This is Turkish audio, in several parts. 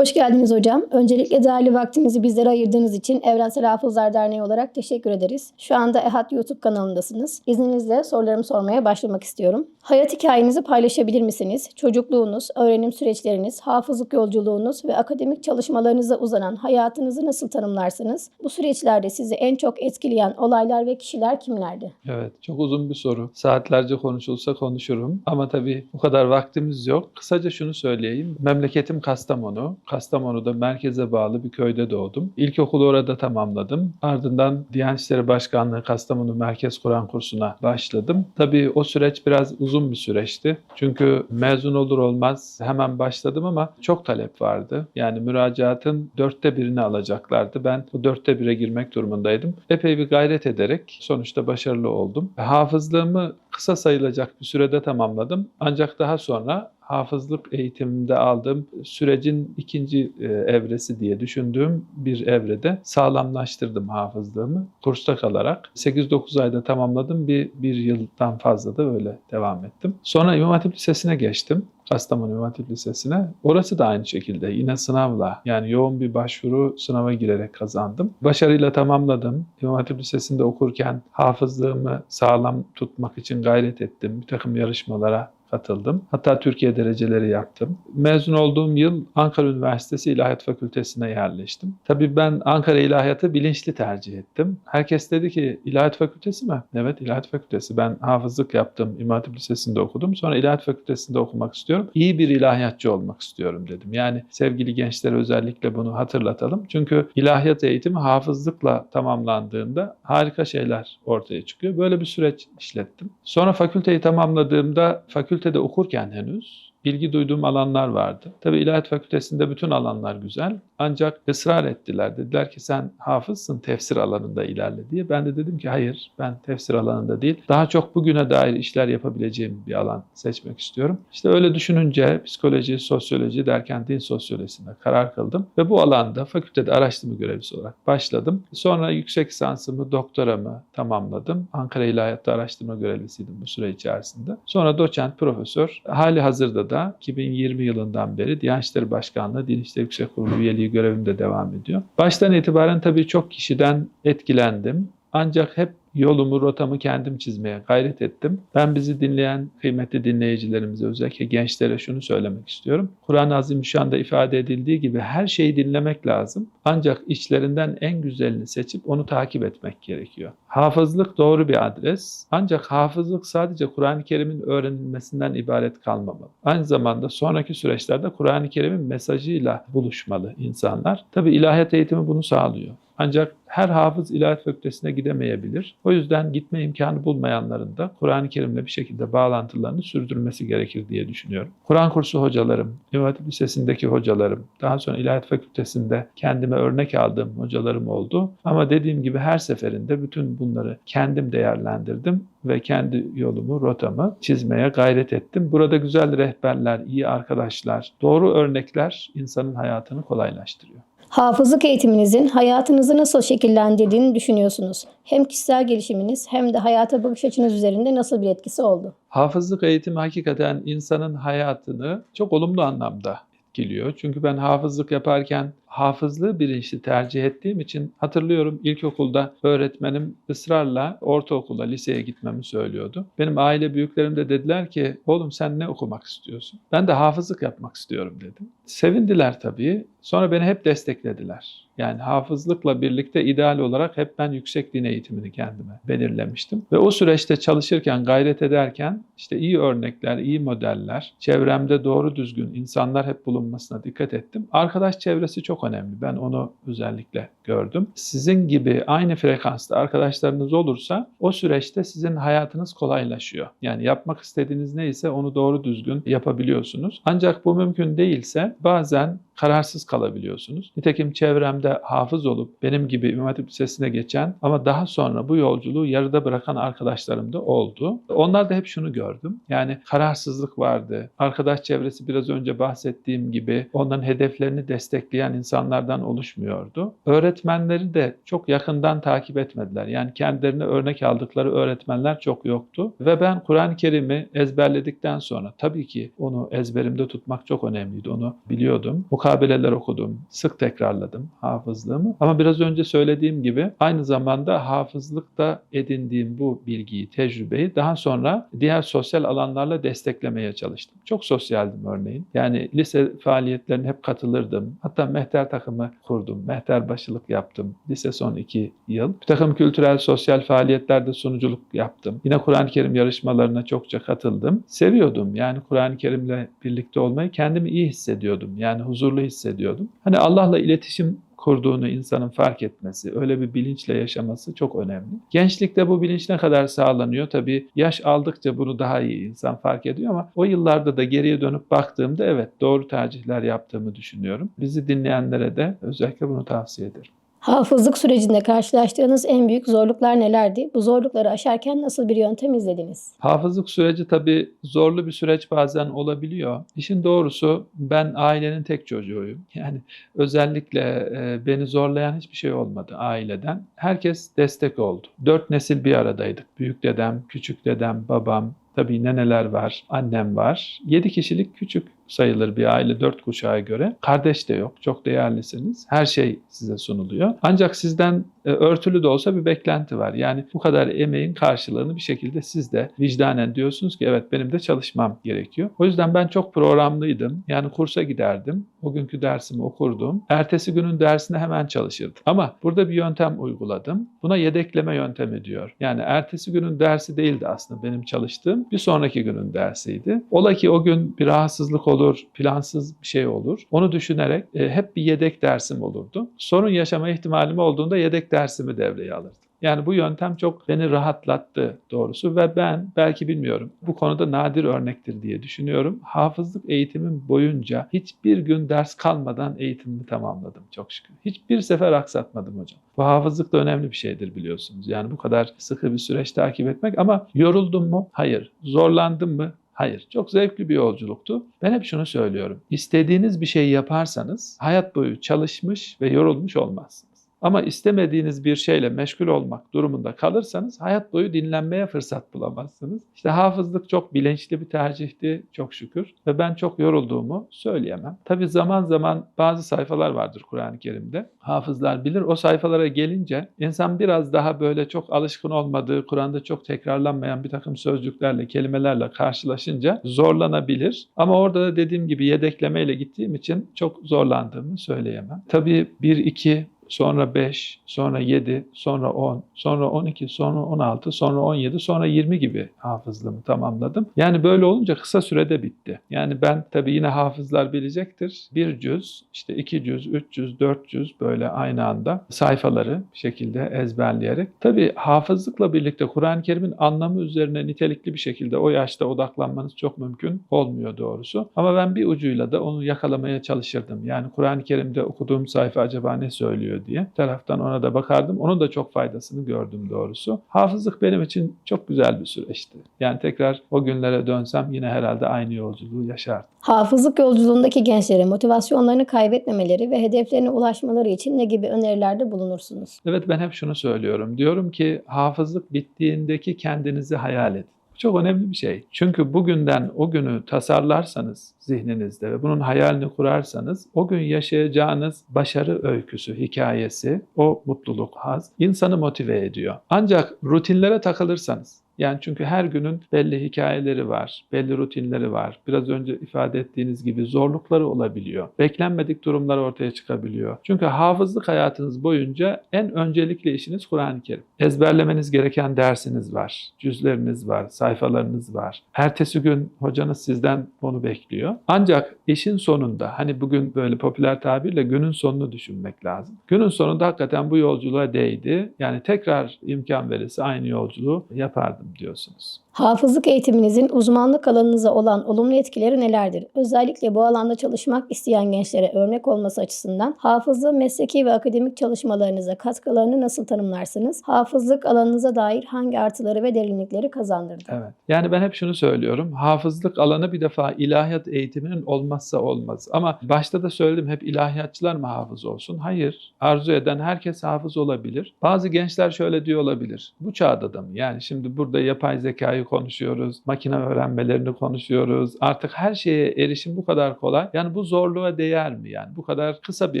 Hoş geldiniz hocam. Öncelikle değerli vaktinizi bizlere ayırdığınız için Evrensel Hafızlar Derneği olarak teşekkür ederiz. Şu anda EHAT YouTube kanalındasınız. İzninizle sorularımı sormaya başlamak istiyorum. Hayat hikayenizi paylaşabilir misiniz? Çocukluğunuz, öğrenim süreçleriniz, hafızlık yolculuğunuz ve akademik çalışmalarınıza uzanan hayatınızı nasıl tanımlarsınız? Bu süreçlerde sizi en çok etkileyen olaylar ve kişiler kimlerdi? Evet, çok uzun bir soru. Saatlerce konuşulsa konuşurum ama tabii bu kadar vaktimiz yok. Kısaca şunu söyleyeyim. Memleketim Kastamonu. Kastamonu'da merkeze bağlı bir köyde doğdum. İlkokulu orada tamamladım. Ardından Diyanet İşleri Başkanlığı Kastamonu Merkez Kur'an kursuna başladım. Tabii o süreç biraz uzun bir süreçti. Çünkü mezun olur olmaz hemen başladım ama çok talep vardı. Yani müracaatın dörtte birini alacaklardı. Ben bu dörtte bire girmek durumundaydım. Epey bir gayret ederek sonuçta başarılı oldum. Hafızlığımı kısa sayılacak bir sürede tamamladım. Ancak daha sonra hafızlık eğitiminde aldığım sürecin ikinci e, evresi diye düşündüğüm bir evrede sağlamlaştırdım hafızlığımı kursta kalarak. 8-9 ayda tamamladım. Bir, bir yıldan fazla da öyle devam ettim. Sonra İmam Hatip Lisesi'ne geçtim. Kastamonu Hatip Lisesi'ne. Orası da aynı şekilde yine sınavla yani yoğun bir başvuru sınava girerek kazandım. Başarıyla tamamladım. İmam Hatip Lisesi'nde okurken hafızlığımı sağlam tutmak için gayret ettim. Bir takım yarışmalara katıldım. Hatta Türkiye dereceleri yaptım. Mezun olduğum yıl Ankara Üniversitesi İlahiyat Fakültesine yerleştim. Tabii ben Ankara İlahiyatı bilinçli tercih ettim. Herkes dedi ki İlahiyat Fakültesi mi? Evet İlahiyat Fakültesi. Ben hafızlık yaptım. İmam Hatip Lisesi'nde okudum. Sonra İlahiyat Fakültesi'nde okumak istiyorum. İyi bir ilahiyatçı olmak istiyorum dedim. Yani sevgili gençlere özellikle bunu hatırlatalım. Çünkü ilahiyat eğitimi hafızlıkla tamamlandığında harika şeyler ortaya çıkıyor. Böyle bir süreç işlettim. Sonra fakülteyi tamamladığımda fakültede okurken henüz ilgi duyduğum alanlar vardı. Tabii İlahiyat Fakültesi'nde bütün alanlar güzel. Ancak ısrar ettiler. Dediler ki sen hafızsın tefsir alanında ilerle diye. Ben de dedim ki hayır ben tefsir alanında değil. Daha çok bugüne dair işler yapabileceğim bir alan seçmek istiyorum. İşte öyle düşününce psikoloji, sosyoloji derken din sosyolojisine karar kıldım. Ve bu alanda fakültede araştırma görevlisi olarak başladım. Sonra yüksek lisansımı, doktoramı tamamladım. Ankara İlahiyat'ta araştırma görevlisiydim bu süre içerisinde. Sonra doçent, profesör. Hali hazırda da 2020 yılından beri Diyanet İşleri Başkanlığı, Din İşleri Yüksek Kurulu üyeliği görevim de devam ediyor. Baştan itibaren tabii çok kişiden etkilendim. Ancak hep yolumu, rotamı kendim çizmeye gayret ettim. Ben bizi dinleyen kıymetli dinleyicilerimize, özellikle gençlere şunu söylemek istiyorum. Kur'an-ı Azimüşşan'da ifade edildiği gibi her şeyi dinlemek lazım. Ancak içlerinden en güzelini seçip onu takip etmek gerekiyor. Hafızlık doğru bir adres. Ancak hafızlık sadece Kur'an-ı Kerim'in öğrenilmesinden ibaret kalmamalı. Aynı zamanda sonraki süreçlerde Kur'an-ı Kerim'in mesajıyla buluşmalı insanlar. Tabi ilahiyat eğitimi bunu sağlıyor. Ancak her hafız ilahiyat fakültesine gidemeyebilir. O yüzden gitme imkanı bulmayanların da Kur'an-ı Kerim'le bir şekilde bağlantılarını sürdürmesi gerekir diye düşünüyorum. Kur'an kursu hocalarım, İmam Lisesi'ndeki hocalarım, daha sonra ilahiyat fakültesinde kendime örnek aldığım hocalarım oldu. Ama dediğim gibi her seferinde bütün bunları kendim değerlendirdim ve kendi yolumu, rotamı çizmeye gayret ettim. Burada güzel rehberler, iyi arkadaşlar, doğru örnekler insanın hayatını kolaylaştırıyor. Hafızlık eğitiminizin hayatınızı nasıl şekillendirdiğini düşünüyorsunuz? Hem kişisel gelişiminiz hem de hayata bakış açınız üzerinde nasıl bir etkisi oldu? Hafızlık eğitimi hakikaten insanın hayatını çok olumlu anlamda etkiliyor. Çünkü ben hafızlık yaparken hafızlığı bilinçli tercih ettiğim için hatırlıyorum ilkokulda öğretmenim ısrarla ortaokula, liseye gitmemi söylüyordu. Benim aile büyüklerim de dediler ki oğlum sen ne okumak istiyorsun? Ben de hafızlık yapmak istiyorum dedim. Sevindiler tabii. Sonra beni hep desteklediler. Yani hafızlıkla birlikte ideal olarak hep ben yüksek din eğitimini kendime belirlemiştim. Ve o süreçte çalışırken, gayret ederken işte iyi örnekler, iyi modeller, çevremde doğru düzgün insanlar hep bulunmasına dikkat ettim. Arkadaş çevresi çok önemli. Ben onu özellikle gördüm. Sizin gibi aynı frekansta arkadaşlarınız olursa o süreçte sizin hayatınız kolaylaşıyor. Yani yapmak istediğiniz neyse onu doğru düzgün yapabiliyorsunuz. Ancak bu mümkün değilse bazen kararsız kalabiliyorsunuz. Nitekim çevremde hafız olup benim gibi İmam Hatip Lisesi'ne geçen ama daha sonra bu yolculuğu yarıda bırakan arkadaşlarım da oldu. Onlar da hep şunu gördüm. Yani kararsızlık vardı. Arkadaş çevresi biraz önce bahsettiğim gibi onların hedeflerini destekleyen insanlardan oluşmuyordu. Öğretmenleri de çok yakından takip etmediler. Yani kendilerine örnek aldıkları öğretmenler çok yoktu. Ve ben Kur'an-ı Kerim'i ezberledikten sonra tabii ki onu ezberimde tutmak çok önemliydi. Onu biliyordum. Bu mukabeleler okudum, sık tekrarladım hafızlığımı. Ama biraz önce söylediğim gibi aynı zamanda hafızlıkta edindiğim bu bilgiyi, tecrübeyi daha sonra diğer sosyal alanlarla desteklemeye çalıştım. Çok sosyaldim örneğin. Yani lise faaliyetlerine hep katılırdım. Hatta mehter takımı kurdum, mehter başılık yaptım. Lise son iki yıl. Bir takım kültürel, sosyal faaliyetlerde sunuculuk yaptım. Yine Kur'an-ı Kerim yarışmalarına çokça katıldım. Seviyordum yani Kur'an-ı Kerim'le birlikte olmayı. Kendimi iyi hissediyordum. Yani huzurlu hissediyordum. Hani Allah'la iletişim kurduğunu insanın fark etmesi, öyle bir bilinçle yaşaması çok önemli. Gençlikte bu bilinç ne kadar sağlanıyor? Tabii yaş aldıkça bunu daha iyi insan fark ediyor ama o yıllarda da geriye dönüp baktığımda evet doğru tercihler yaptığımı düşünüyorum. Bizi dinleyenlere de özellikle bunu tavsiye ederim. Hafızlık sürecinde karşılaştığınız en büyük zorluklar nelerdi? Bu zorlukları aşarken nasıl bir yöntem izlediniz? Hafızlık süreci tabii zorlu bir süreç bazen olabiliyor. İşin doğrusu ben ailenin tek çocuğuyum. Yani özellikle e, beni zorlayan hiçbir şey olmadı aileden. Herkes destek oldu. Dört nesil bir aradaydık. Büyük dedem, küçük dedem, babam, tabii neneler var, annem var. Yedi kişilik küçük sayılır bir aile dört kuşağa göre. Kardeş de yok. Çok değerlisiniz. Her şey size sunuluyor. Ancak sizden örtülü de olsa bir beklenti var. Yani bu kadar emeğin karşılığını bir şekilde siz de vicdanen diyorsunuz ki evet benim de çalışmam gerekiyor. O yüzden ben çok programlıydım. Yani kursa giderdim. O günkü dersimi okurdum. Ertesi günün dersine hemen çalışırdım. Ama burada bir yöntem uyguladım. Buna yedekleme yöntemi diyor. Yani ertesi günün dersi değildi aslında benim çalıştığım. Bir sonraki günün dersiydi. Ola ki o gün bir rahatsızlık olur, plansız bir şey olur. Onu düşünerek e, hep bir yedek dersim olurdu. Sorun yaşama ihtimalim olduğunda yedek dersimi devreye alırdım. Yani bu yöntem çok beni rahatlattı doğrusu ve ben belki bilmiyorum bu konuda nadir örnektir diye düşünüyorum. Hafızlık eğitimim boyunca hiçbir gün ders kalmadan eğitimimi tamamladım çok şükür. Hiçbir sefer aksatmadım hocam. Bu hafızlık da önemli bir şeydir biliyorsunuz. Yani bu kadar sıkı bir süreç takip etmek ama yoruldum mu? Hayır. Zorlandım mı? Hayır. Çok zevkli bir yolculuktu. Ben hep şunu söylüyorum. İstediğiniz bir şey yaparsanız hayat boyu çalışmış ve yorulmuş olmazsınız. Ama istemediğiniz bir şeyle meşgul olmak durumunda kalırsanız hayat boyu dinlenmeye fırsat bulamazsınız. İşte hafızlık çok bilinçli bir tercihti çok şükür ve ben çok yorulduğumu söyleyemem. Tabi zaman zaman bazı sayfalar vardır Kur'an-ı Kerim'de. Hafızlar bilir o sayfalara gelince insan biraz daha böyle çok alışkın olmadığı, Kur'an'da çok tekrarlanmayan bir takım sözcüklerle, kelimelerle karşılaşınca zorlanabilir. Ama orada da dediğim gibi yedeklemeyle gittiğim için çok zorlandığımı söyleyemem. Tabii 1-2 sonra 5, sonra 7, sonra 10, sonra 12, sonra 16, sonra 17, sonra 20 gibi hafızlığımı tamamladım. Yani böyle olunca kısa sürede bitti. Yani ben tabii yine hafızlar bilecektir. Bir cüz, işte iki cüz, üç cüz, dört cüz böyle aynı anda sayfaları bir şekilde ezberleyerek. Tabii hafızlıkla birlikte Kur'an-ı Kerim'in anlamı üzerine nitelikli bir şekilde o yaşta odaklanmanız çok mümkün olmuyor doğrusu. Ama ben bir ucuyla da onu yakalamaya çalışırdım. Yani Kur'an-ı Kerim'de okuduğum sayfa acaba ne söylüyor diye. Bir taraftan ona da bakardım. Onun da çok faydasını gördüm doğrusu. Hafızlık benim için çok güzel bir süreçti. Yani tekrar o günlere dönsem yine herhalde aynı yolculuğu yaşardım. Hafızlık yolculuğundaki gençlere motivasyonlarını kaybetmemeleri ve hedeflerine ulaşmaları için ne gibi önerilerde bulunursunuz? Evet ben hep şunu söylüyorum. Diyorum ki hafızlık bittiğindeki kendinizi hayal edin. Çok önemli bir şey. Çünkü bugünden o günü tasarlarsanız zihninizde ve bunun hayalini kurarsanız o gün yaşayacağınız başarı öyküsü, hikayesi, o mutluluk, haz insanı motive ediyor. Ancak rutinlere takılırsanız yani çünkü her günün belli hikayeleri var, belli rutinleri var. Biraz önce ifade ettiğiniz gibi zorlukları olabiliyor. Beklenmedik durumlar ortaya çıkabiliyor. Çünkü hafızlık hayatınız boyunca en öncelikli işiniz Kur'an-ı Kerim. Ezberlemeniz gereken dersiniz var, cüzleriniz var, sayfalarınız var. Ertesi gün hocanız sizden onu bekliyor. Ancak işin sonunda hani bugün böyle popüler tabirle günün sonunu düşünmek lazım. Günün sonunda hakikaten bu yolculuğa değdi. Yani tekrar imkan verirse aynı yolculuğu yapardım diyorsunuz. Hafızlık eğitiminizin uzmanlık alanınıza olan olumlu etkileri nelerdir? Özellikle bu alanda çalışmak isteyen gençlere örnek olması açısından hafızlığı mesleki ve akademik çalışmalarınıza katkılarını nasıl tanımlarsınız? Hafızlık alanınıza dair hangi artıları ve derinlikleri kazandırdı? Evet. Yani ben hep şunu söylüyorum. Hafızlık alanı bir defa ilahiyat eğitiminin olmazsa olmaz. Ama başta da söyledim hep ilahiyatçılar mı hafız olsun? Hayır. Arzu eden herkes hafız olabilir. Bazı gençler şöyle diyor olabilir. Bu çağda da mı? Yani şimdi burada yapay zekayı konuşuyoruz, makine öğrenmelerini konuşuyoruz. Artık her şeye erişim bu kadar kolay. Yani bu zorluğa değer mi? Yani bu kadar kısa bir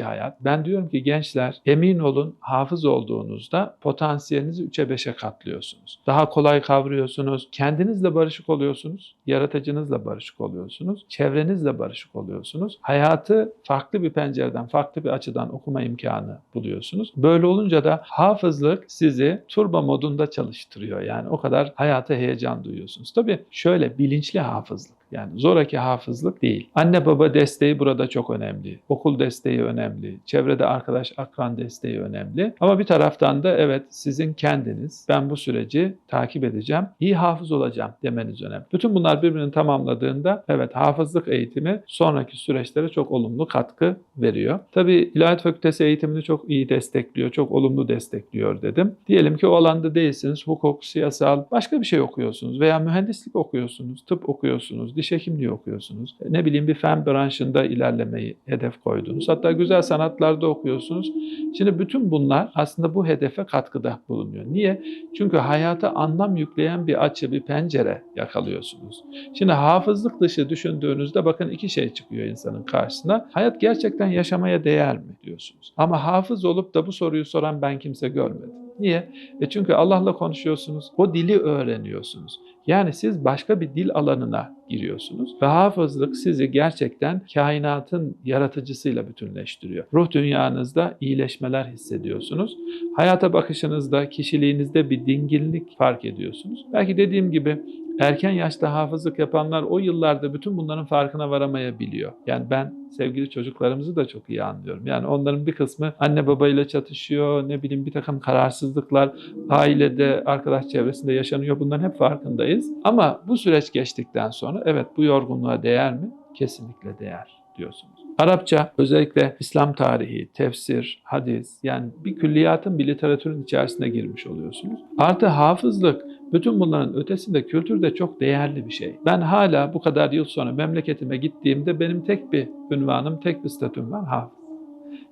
hayat. Ben diyorum ki gençler emin olun hafız olduğunuzda potansiyelinizi 3'e 5'e katlıyorsunuz. Daha kolay kavruyorsunuz. Kendinizle barışık oluyorsunuz. Yaratıcınızla barışık oluyorsunuz. Çevrenizle barışık oluyorsunuz. Hayatı farklı bir pencereden, farklı bir açıdan okuma imkanı buluyorsunuz. Böyle olunca da hafızlık sizi turbo modunda çalıştırıyor. Yani o kadar hayata heyecan duyuyorsunuz. Tabii şöyle bilinçli hafızlık. Yani zoraki hafızlık değil. Anne baba desteği burada çok önemli. Okul desteği önemli. Çevrede arkadaş akran desteği önemli. Ama bir taraftan da evet sizin kendiniz ben bu süreci takip edeceğim. iyi hafız olacağım demeniz önemli. Bütün bunlar birbirini tamamladığında evet hafızlık eğitimi sonraki süreçlere çok olumlu katkı veriyor. Tabii İlahiyat Fakültesi eğitimini çok iyi destekliyor, çok olumlu destekliyor dedim. Diyelim ki o alanda değilsiniz, hukuk, siyasal, başka bir şey okuyorsunuz veya mühendislik okuyorsunuz, tıp okuyorsunuz, diş hekimliği okuyorsunuz. Ne bileyim bir fen branşında ilerlemeyi hedef koydunuz. Hatta güzel sanatlarda okuyorsunuz. Şimdi bütün bunlar aslında bu hedefe katkıda bulunuyor. Niye? Çünkü hayata anlam yükleyen bir açı, bir pencere yakalıyorsunuz. Şimdi hafızlık dışı düşündüğünüzde bakın iki şey çıkıyor insanın karşısına. Hayat gerçekten yaşamaya değer mi diyorsunuz. Ama hafız olup da bu soruyu soran ben kimse görmedim. Niye? E çünkü Allah'la konuşuyorsunuz. O dili öğreniyorsunuz. Yani siz başka bir dil alanına giriyorsunuz ve hafızlık sizi gerçekten kainatın yaratıcısıyla bütünleştiriyor. Ruh dünyanızda iyileşmeler hissediyorsunuz. Hayata bakışınızda, kişiliğinizde bir dinginlik fark ediyorsunuz. Belki dediğim gibi erken yaşta hafızlık yapanlar o yıllarda bütün bunların farkına varamayabiliyor. Yani ben sevgili çocuklarımızı da çok iyi anlıyorum. Yani onların bir kısmı anne babayla çatışıyor, ne bileyim bir takım kararsızlıklar ailede, arkadaş çevresinde yaşanıyor. Bunların hep farkındayız. Ama bu süreç geçtikten sonra evet bu yorgunluğa değer mi? Kesinlikle değer diyorsunuz. Arapça özellikle İslam tarihi, tefsir, hadis yani bir külliyatın bir literatürün içerisine girmiş oluyorsunuz. Artı hafızlık bütün bunların ötesinde kültürde çok değerli bir şey. Ben hala bu kadar yıl sonra memleketime gittiğimde benim tek bir ünvanım, tek bir statüm var hafız.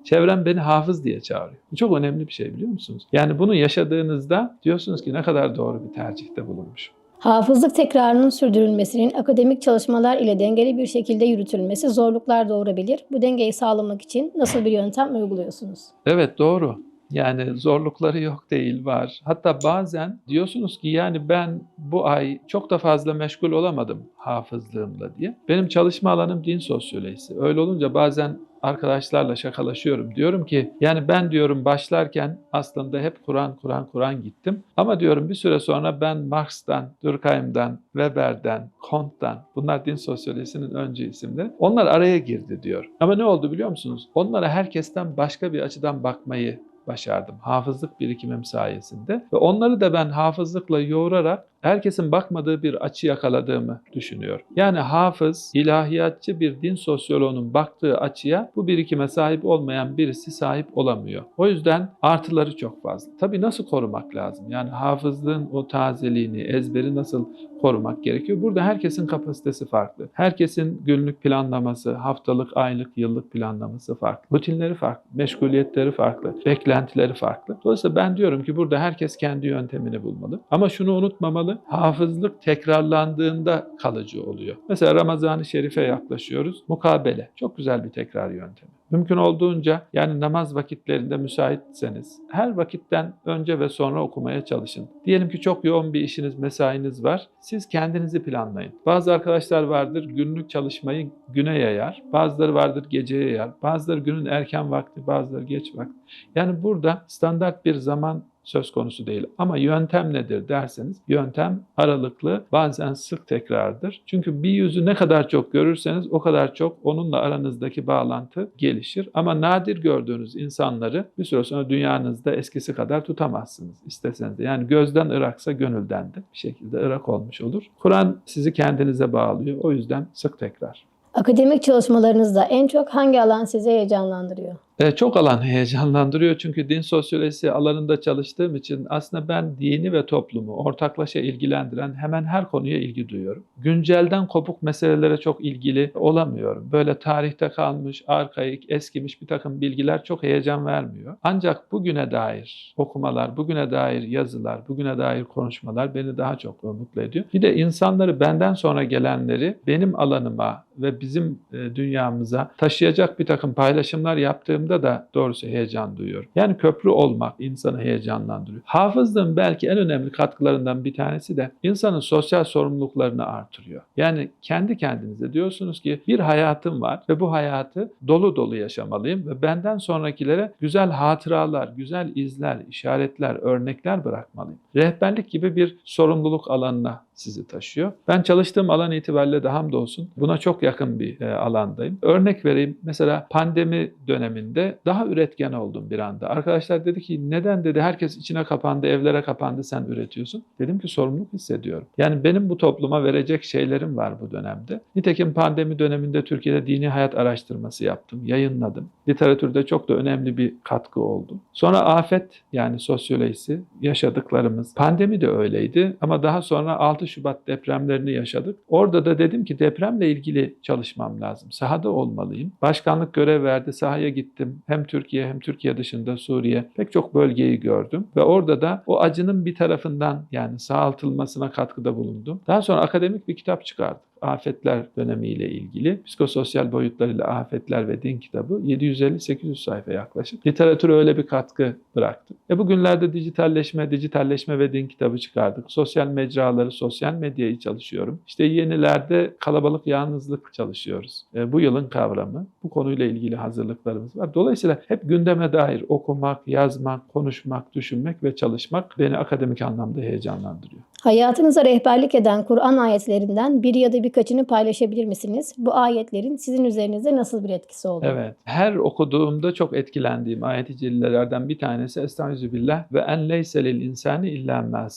Çevrem beni hafız diye çağırıyor. Bu çok önemli bir şey biliyor musunuz? Yani bunu yaşadığınızda diyorsunuz ki ne kadar doğru bir tercihte bulunmuşum. Hafızlık tekrarının sürdürülmesinin akademik çalışmalar ile dengeli bir şekilde yürütülmesi zorluklar doğurabilir. Bu dengeyi sağlamak için nasıl bir yöntem uyguluyorsunuz? Evet doğru. Yani zorlukları yok değil var. Hatta bazen diyorsunuz ki yani ben bu ay çok da fazla meşgul olamadım hafızlığımla diye. Benim çalışma alanım din sosyolojisi. Öyle olunca bazen arkadaşlarla şakalaşıyorum. Diyorum ki yani ben diyorum başlarken aslında hep Kur'an Kur'an Kur'an gittim. Ama diyorum bir süre sonra ben Marx'tan, Durkheim'dan, Weber'den, Comte'dan bunlar din sosyolojisinin öncü isimleri. Onlar araya girdi diyor. Ama ne oldu biliyor musunuz? Onlara herkesten başka bir açıdan bakmayı başardım. Hafızlık birikimim sayesinde. Ve onları da ben hafızlıkla yoğurarak herkesin bakmadığı bir açı yakaladığımı düşünüyorum. Yani hafız, ilahiyatçı bir din sosyoloğunun baktığı açıya bu birikime sahip olmayan birisi sahip olamıyor. O yüzden artıları çok fazla. Tabii nasıl korumak lazım? Yani hafızlığın o tazeliğini, ezberi nasıl korumak gerekiyor? Burada herkesin kapasitesi farklı. Herkesin günlük planlaması, haftalık, aylık, yıllık planlaması farklı. Rutinleri farklı, meşguliyetleri farklı, beklentileri farklı. Dolayısıyla ben diyorum ki burada herkes kendi yöntemini bulmalı. Ama şunu unutmamalı, hafızlık tekrarlandığında kalıcı oluyor. Mesela Ramazan-ı Şerif'e yaklaşıyoruz. Mukabele. Çok güzel bir tekrar yöntemi. Mümkün olduğunca yani namaz vakitlerinde müsaitseniz her vakitten önce ve sonra okumaya çalışın. Diyelim ki çok yoğun bir işiniz, mesainiz var. Siz kendinizi planlayın. Bazı arkadaşlar vardır günlük çalışmayı güne yayar. Bazıları vardır geceye yayar. Bazıları günün erken vakti, bazıları geç vakti. Yani burada standart bir zaman söz konusu değil. Ama yöntem nedir derseniz yöntem aralıklı bazen sık tekrardır. Çünkü bir yüzü ne kadar çok görürseniz o kadar çok onunla aranızdaki bağlantı gelişir. Ama nadir gördüğünüz insanları bir süre sonra dünyanızda eskisi kadar tutamazsınız isteseniz de. Yani gözden ıraksa gönülden de bir şekilde ırak olmuş olur. Kur'an sizi kendinize bağlıyor. O yüzden sık tekrar. Akademik çalışmalarınızda en çok hangi alan sizi heyecanlandırıyor? E, çok alan heyecanlandırıyor çünkü din sosyolojisi alanında çalıştığım için aslında ben dini ve toplumu ortaklaşa ilgilendiren hemen her konuya ilgi duyuyorum. Güncelden kopuk meselelere çok ilgili olamıyorum. Böyle tarihte kalmış, arkaik, eskimiş bir takım bilgiler çok heyecan vermiyor. Ancak bugüne dair okumalar, bugüne dair yazılar, bugüne dair konuşmalar beni daha çok mutlu ediyor. Bir de insanları benden sonra gelenleri benim alanıma ve bizim e, dünyamıza taşıyacak bir takım paylaşımlar yaptığımda da doğrusu heyecan duyuyorum. Yani köprü olmak insanı heyecanlandırıyor. Hafızlığın belki en önemli katkılarından bir tanesi de insanın sosyal sorumluluklarını artırıyor. Yani kendi kendinize diyorsunuz ki bir hayatım var ve bu hayatı dolu dolu yaşamalıyım ve benden sonrakilere güzel hatıralar, güzel izler, işaretler, örnekler bırakmalıyım. Rehberlik gibi bir sorumluluk alanına sizi taşıyor. Ben çalıştığım alan itibariyle de hamdolsun buna çok yakın bir e, alandayım. Örnek vereyim. Mesela pandemi döneminde daha üretken oldum bir anda. Arkadaşlar dedi ki neden dedi herkes içine kapandı, evlere kapandı sen üretiyorsun. Dedim ki sorumluluk hissediyorum. Yani benim bu topluma verecek şeylerim var bu dönemde. Nitekim pandemi döneminde Türkiye'de dini hayat araştırması yaptım, yayınladım. Literatürde çok da önemli bir katkı oldu. Sonra afet yani sosyolojisi yaşadıklarımız. Pandemi de öyleydi ama daha sonra 6 Şubat depremlerini yaşadık. Orada da dedim ki depremle ilgili çalışmam lazım. Sahada olmalıyım. Başkanlık görev verdi. Sahaya gittim. Hem Türkiye hem Türkiye dışında Suriye pek çok bölgeyi gördüm. Ve orada da o acının bir tarafından yani sağaltılmasına katkıda bulundum. Daha sonra akademik bir kitap çıkardık afetler dönemiyle ilgili psikososyal boyutlarıyla afetler ve din kitabı 750-800 sayfa yaklaşık. Literatüre öyle bir katkı bıraktı. E bugünlerde dijitalleşme, dijitalleşme ve din kitabı çıkardık. Sosyal mecraları, sosyal medyayı çalışıyorum. İşte yenilerde kalabalık yalnızlık çalışıyoruz. E, bu yılın kavramı. Bu konuyla ilgili hazırlıklarımız var. Dolayısıyla hep gündeme dair okumak, yazmak, konuşmak, düşünmek ve çalışmak beni akademik anlamda heyecanlandırıyor. Hayatınıza rehberlik eden Kur'an ayetlerinden bir ya da birkaçını paylaşabilir misiniz? Bu ayetlerin sizin üzerinizde nasıl bir etkisi oldu? Evet. Her okuduğumda çok etkilendiğim ayet-i cellelerden bir tanesi Estağfirullah ve en leyse insani illa ma.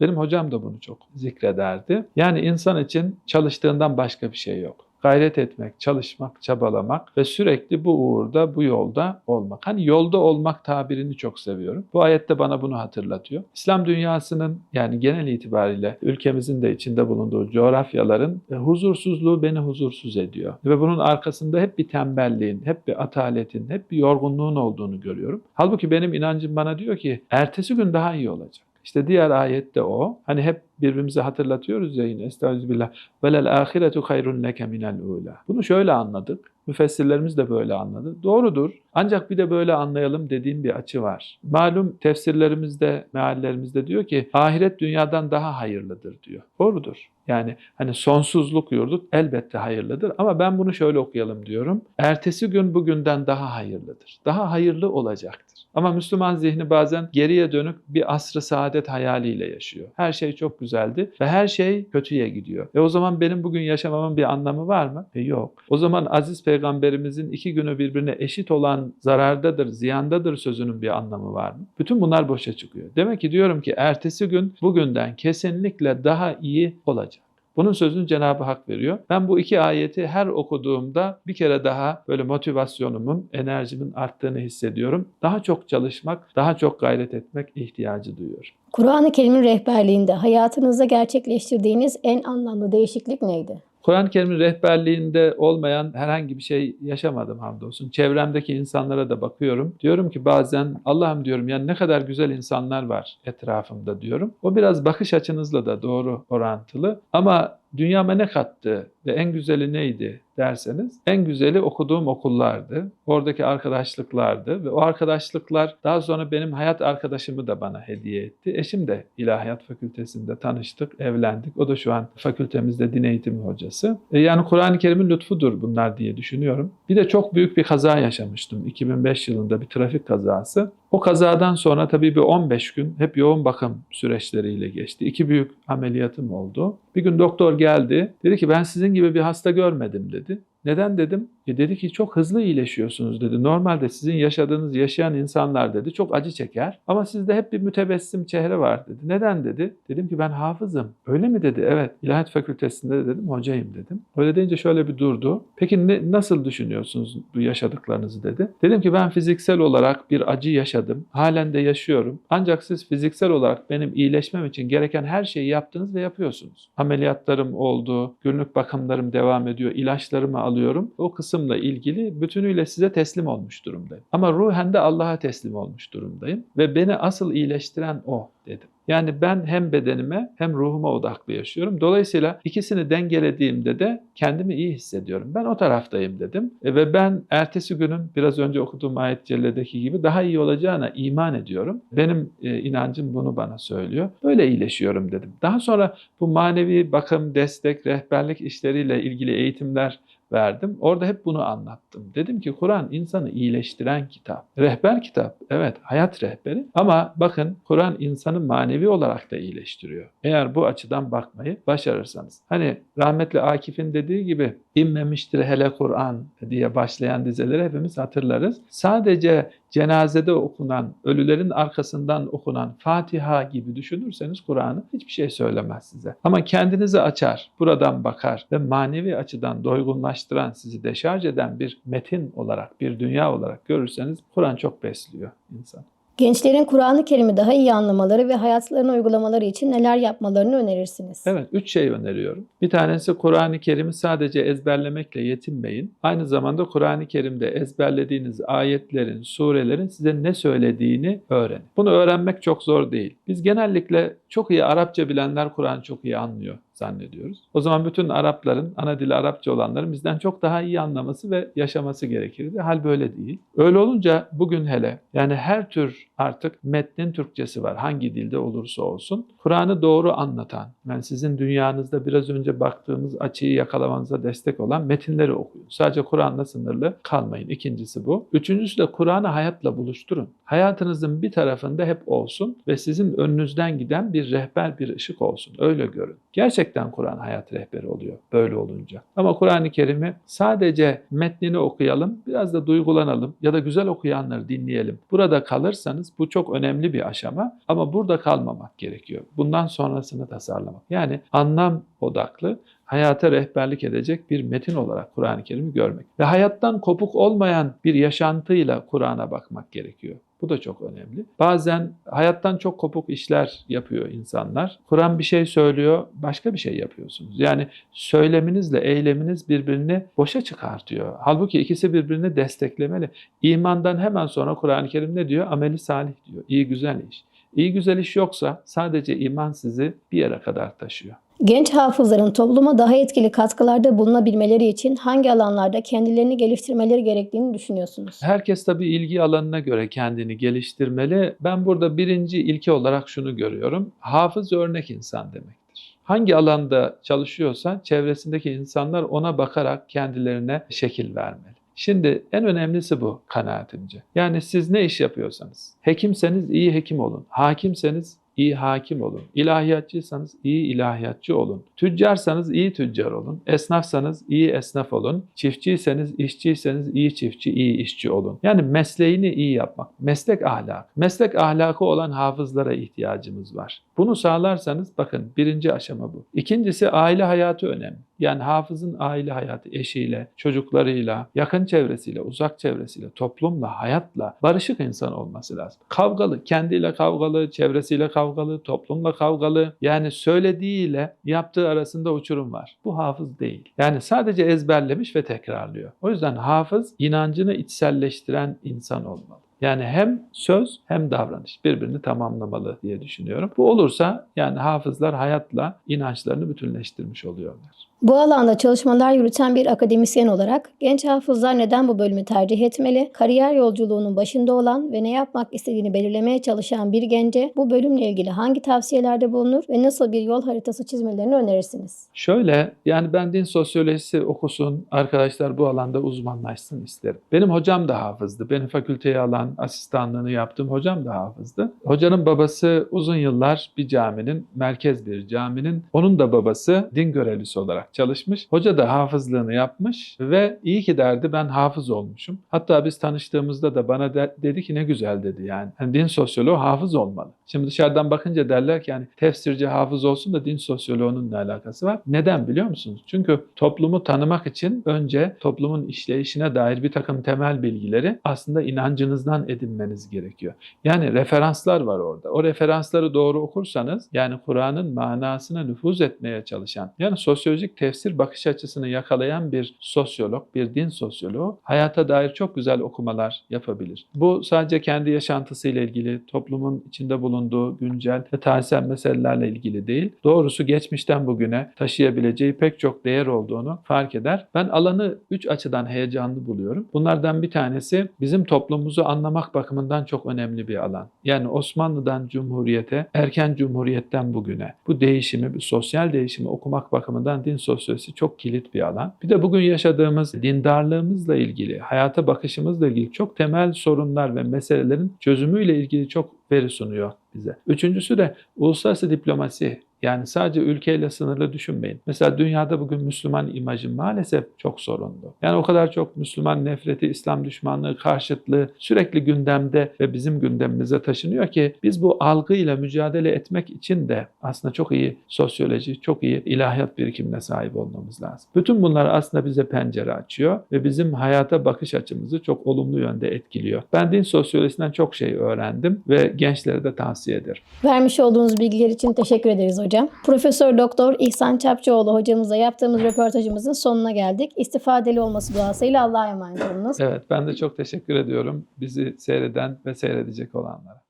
Benim hocam da bunu çok zikrederdi. Yani insan için çalıştığından başka bir şey yok gayret etmek, çalışmak, çabalamak ve sürekli bu uğurda, bu yolda olmak. Hani yolda olmak tabirini çok seviyorum. Bu ayette bana bunu hatırlatıyor. İslam dünyasının yani genel itibariyle ülkemizin de içinde bulunduğu coğrafyaların e, huzursuzluğu beni huzursuz ediyor. Ve bunun arkasında hep bir tembelliğin, hep bir ataletin, hep bir yorgunluğun olduğunu görüyorum. Halbuki benim inancım bana diyor ki ertesi gün daha iyi olacak. İşte diğer ayette o. Hani hep birbirimize hatırlatıyoruz ya yine. Estağfirullah. Velel ahiretu hayrun leke minel ula. Bunu şöyle anladık. Müfessirlerimiz de böyle anladı. Doğrudur. Ancak bir de böyle anlayalım dediğim bir açı var. Malum tefsirlerimizde, meallerimizde diyor ki ahiret dünyadan daha hayırlıdır diyor. Doğrudur. Yani hani sonsuzluk yurduk elbette hayırlıdır ama ben bunu şöyle okuyalım diyorum. Ertesi gün bugünden daha hayırlıdır. Daha hayırlı olacaktır. Ama Müslüman zihni bazen geriye dönük bir asrı saadet hayaliyle yaşıyor. Her şey çok güzeldi ve her şey kötüye gidiyor. E o zaman benim bugün yaşamamın bir anlamı var mı? E yok. O zaman aziz peygamberimizin iki günü birbirine eşit olan zarardadır, ziyandadır sözünün bir anlamı var mı? Bütün bunlar boşa çıkıyor. Demek ki diyorum ki ertesi gün bugünden kesinlikle daha iyi olacak. Bunun sözünü Cenab-ı Hak veriyor. Ben bu iki ayeti her okuduğumda bir kere daha böyle motivasyonumun, enerjimin arttığını hissediyorum. Daha çok çalışmak, daha çok gayret etmek ihtiyacı duyuyorum. Kur'an-ı Kerim'in rehberliğinde hayatınızda gerçekleştirdiğiniz en anlamlı değişiklik neydi? Kur'an-ı Kerim'in rehberliğinde olmayan herhangi bir şey yaşamadım hamdolsun. Çevremdeki insanlara da bakıyorum. Diyorum ki bazen Allah'ım diyorum yani ne kadar güzel insanlar var etrafımda diyorum. O biraz bakış açınızla da doğru orantılı. Ama dünyama ne kattı ve en güzeli neydi derseniz en güzeli okuduğum okullardı. Oradaki arkadaşlıklardı ve o arkadaşlıklar daha sonra benim hayat arkadaşımı da bana hediye etti. Eşim de İlahiyat Fakültesinde tanıştık, evlendik. O da şu an fakültemizde din eğitimi hocası. E yani Kur'an-ı Kerim'in lütfudur bunlar diye düşünüyorum. Bir de çok büyük bir kaza yaşamıştım. 2005 yılında bir trafik kazası. O kazadan sonra tabii bir 15 gün hep yoğun bakım süreçleriyle geçti. İki büyük ameliyatım oldu. Bir gün doktor geldi. Dedi ki ben sizin gibi bir hasta görmedim dedi. Neden dedim? E dedi ki çok hızlı iyileşiyorsunuz dedi. Normalde sizin yaşadığınız yaşayan insanlar dedi çok acı çeker ama sizde hep bir mütebessim çehre var dedi. Neden dedi? Dedim ki ben hafızım. Öyle mi dedi? Evet. İlahiyat Fakültesinde de dedim hocayım dedim. Öyle deyince şöyle bir durdu. Peki ne, nasıl düşünüyorsunuz bu yaşadıklarınızı dedi. Dedim ki ben fiziksel olarak bir acı yaşadım. Halen de yaşıyorum. Ancak siz fiziksel olarak benim iyileşmem için gereken her şeyi yaptınız ve yapıyorsunuz. Ameliyatlarım oldu, günlük bakımlarım devam ediyor, ilaçlarımı alıyorum. O kısımla ilgili bütünüyle size teslim olmuş durumdayım. Ama ruhen de Allah'a teslim olmuş durumdayım ve beni asıl iyileştiren o dedim. Yani ben hem bedenime hem ruhuma odaklı yaşıyorum. Dolayısıyla ikisini dengelediğimde de kendimi iyi hissediyorum. Ben o taraftayım dedim. E, ve ben ertesi günün biraz önce okuduğum ayet celledeki gibi daha iyi olacağına iman ediyorum. Benim e, inancım bunu bana söylüyor. Böyle iyileşiyorum dedim. Daha sonra bu manevi bakım, destek, rehberlik işleriyle ilgili eğitimler verdim. Orada hep bunu anlattım. Dedim ki Kur'an insanı iyileştiren kitap. Rehber kitap. Evet hayat rehberi. Ama bakın Kur'an insanı manevi olarak da iyileştiriyor. Eğer bu açıdan bakmayı başarırsanız. Hani rahmetli Akif'in dediği gibi inmemiştir hele Kur'an diye başlayan dizeleri hepimiz hatırlarız. Sadece cenazede okunan, ölülerin arkasından okunan Fatiha gibi düşünürseniz Kur'an'ı hiçbir şey söylemez size. Ama kendinizi açar, buradan bakar ve manevi açıdan doygunlaştıran, sizi deşarj eden bir metin olarak, bir dünya olarak görürseniz Kur'an çok besliyor insan. Gençlerin Kur'an-ı Kerim'i daha iyi anlamaları ve hayatlarına uygulamaları için neler yapmalarını önerirsiniz? Evet, üç şey öneriyorum. Bir tanesi Kur'an-ı Kerim'i sadece ezberlemekle yetinmeyin. Aynı zamanda Kur'an-ı Kerim'de ezberlediğiniz ayetlerin, surelerin size ne söylediğini öğrenin. Bunu öğrenmek çok zor değil. Biz genellikle çok iyi Arapça bilenler Kur'an'ı çok iyi anlıyor zannediyoruz. O zaman bütün Arapların, ana dili Arapça olanların bizden çok daha iyi anlaması ve yaşaması gerekirdi. Hal böyle değil. Öyle olunca bugün hele yani her tür artık metnin Türkçesi var. Hangi dilde olursa olsun. Kur'an'ı doğru anlatan, yani sizin dünyanızda biraz önce baktığımız açıyı yakalamanıza destek olan metinleri okuyun. Sadece Kur'an'la sınırlı kalmayın. İkincisi bu. Üçüncüsü de Kur'an'ı hayatla buluşturun. Hayatınızın bir tarafında hep olsun ve sizin önünüzden giden bir rehber, bir ışık olsun. Öyle görün. Gerçekten Kur'an hayat rehberi oluyor böyle olunca. Ama Kur'an-ı Kerim'i sadece metnini okuyalım, biraz da duygulanalım ya da güzel okuyanları dinleyelim. Burada kalırsanız bu çok önemli bir aşama ama burada kalmamak gerekiyor. Bundan sonrasını tasarlamak. Yani anlam odaklı hayata rehberlik edecek bir metin olarak Kur'an-ı Kerim'i görmek. Ve hayattan kopuk olmayan bir yaşantıyla Kur'an'a bakmak gerekiyor. Bu da çok önemli. Bazen hayattan çok kopuk işler yapıyor insanlar. Kur'an bir şey söylüyor, başka bir şey yapıyorsunuz. Yani söyleminizle eyleminiz birbirini boşa çıkartıyor. Halbuki ikisi birbirini desteklemeli. İmandan hemen sonra Kur'an-ı Kerim ne diyor? Ameli salih diyor. İyi güzel iş. İyi güzel iş yoksa sadece iman sizi bir yere kadar taşıyor. Genç hafızların topluma daha etkili katkılarda bulunabilmeleri için hangi alanlarda kendilerini geliştirmeleri gerektiğini düşünüyorsunuz? Herkes tabii ilgi alanına göre kendini geliştirmeli. Ben burada birinci ilke olarak şunu görüyorum. Hafız örnek insan demektir. Hangi alanda çalışıyorsa çevresindeki insanlar ona bakarak kendilerine şekil vermeli. Şimdi en önemlisi bu kanaatimce. Yani siz ne iş yapıyorsanız, hekimseniz iyi hekim olun, hakimseniz iyi hakim olun. İlahiyatçıysanız iyi ilahiyatçı olun. Tüccarsanız iyi tüccar olun. Esnafsanız iyi esnaf olun. Çiftçiyseniz, işçiyseniz iyi çiftçi, iyi işçi olun. Yani mesleğini iyi yapmak. Meslek ahlakı. Meslek ahlakı olan hafızlara ihtiyacımız var. Bunu sağlarsanız bakın birinci aşama bu. İkincisi aile hayatı önemli. Yani hafızın aile hayatı eşiyle, çocuklarıyla, yakın çevresiyle, uzak çevresiyle, toplumla, hayatla barışık insan olması lazım. Kavgalı, kendiyle kavgalı, çevresiyle kavgalı, toplumla kavgalı. Yani söylediğiyle yaptığı arasında uçurum var. Bu hafız değil. Yani sadece ezberlemiş ve tekrarlıyor. O yüzden hafız inancını içselleştiren insan olmalı. Yani hem söz hem davranış birbirini tamamlamalı diye düşünüyorum. Bu olursa yani hafızlar hayatla inançlarını bütünleştirmiş oluyorlar. Bu alanda çalışmalar yürüten bir akademisyen olarak genç hafızlar neden bu bölümü tercih etmeli? Kariyer yolculuğunun başında olan ve ne yapmak istediğini belirlemeye çalışan bir gence bu bölümle ilgili hangi tavsiyelerde bulunur ve nasıl bir yol haritası çizmelerini önerirsiniz? Şöyle yani ben din sosyolojisi okusun, arkadaşlar bu alanda uzmanlaşsın isterim. Benim hocam da hafızdı. Beni fakülteye alan asistanlığını yaptığım hocam da hafızdı. Hocanın babası uzun yıllar bir caminin, merkez bir caminin, onun da babası din görevlisi olarak çalışmış. Hoca da hafızlığını yapmış ve iyi ki derdi ben hafız olmuşum. Hatta biz tanıştığımızda da bana de- dedi ki ne güzel dedi yani. Hani din sosyoloğu hafız olmalı. Şimdi dışarıdan bakınca derler ki yani tefsirci hafız olsun da din sosyoloğunun ne alakası var? Neden biliyor musunuz? Çünkü toplumu tanımak için önce toplumun işleyişine dair bir takım temel bilgileri aslında inancınızdan edinmeniz gerekiyor. Yani referanslar var orada. O referansları doğru okursanız yani Kur'an'ın manasına nüfuz etmeye çalışan yani sosyolojik tefsir bakış açısını yakalayan bir sosyolog, bir din sosyoloğu hayata dair çok güzel okumalar yapabilir. Bu sadece kendi yaşantısıyla ilgili, toplumun içinde bulunduğu güncel ve tarihsel meselelerle ilgili değil. Doğrusu geçmişten bugüne taşıyabileceği pek çok değer olduğunu fark eder. Ben alanı üç açıdan heyecanlı buluyorum. Bunlardan bir tanesi bizim toplumumuzu anlamak bakımından çok önemli bir alan. Yani Osmanlı'dan Cumhuriyete, erken Cumhuriyet'ten bugüne bu değişimi, bu sosyal değişimi okumak bakımından din sosyolojisi çok kilit bir alan. Bir de bugün yaşadığımız dindarlığımızla ilgili, hayata bakışımızla ilgili çok temel sorunlar ve meselelerin çözümüyle ilgili çok veri sunuyor bize. Üçüncüsü de uluslararası diplomasi. Yani sadece ülkeyle sınırlı düşünmeyin. Mesela dünyada bugün Müslüman imajı maalesef çok sorunlu. Yani o kadar çok Müslüman nefreti, İslam düşmanlığı, karşıtlığı sürekli gündemde ve bizim gündemimize taşınıyor ki biz bu algıyla mücadele etmek için de aslında çok iyi sosyoloji, çok iyi ilahiyat birikimine sahip olmamız lazım. Bütün bunlar aslında bize pencere açıyor ve bizim hayata bakış açımızı çok olumlu yönde etkiliyor. Ben din sosyolojisinden çok şey öğrendim ve gençlere de tavsiye ederim. Vermiş olduğunuz bilgiler için teşekkür ederiz hocam. Profesör Doktor İhsan Çapçıoğlu hocamızla yaptığımız röportajımızın sonuna geldik. İstifadeli olması duasıyla Allah'a emanet olunuz. Evet ben de çok teşekkür ediyorum bizi seyreden ve seyredecek olanlara.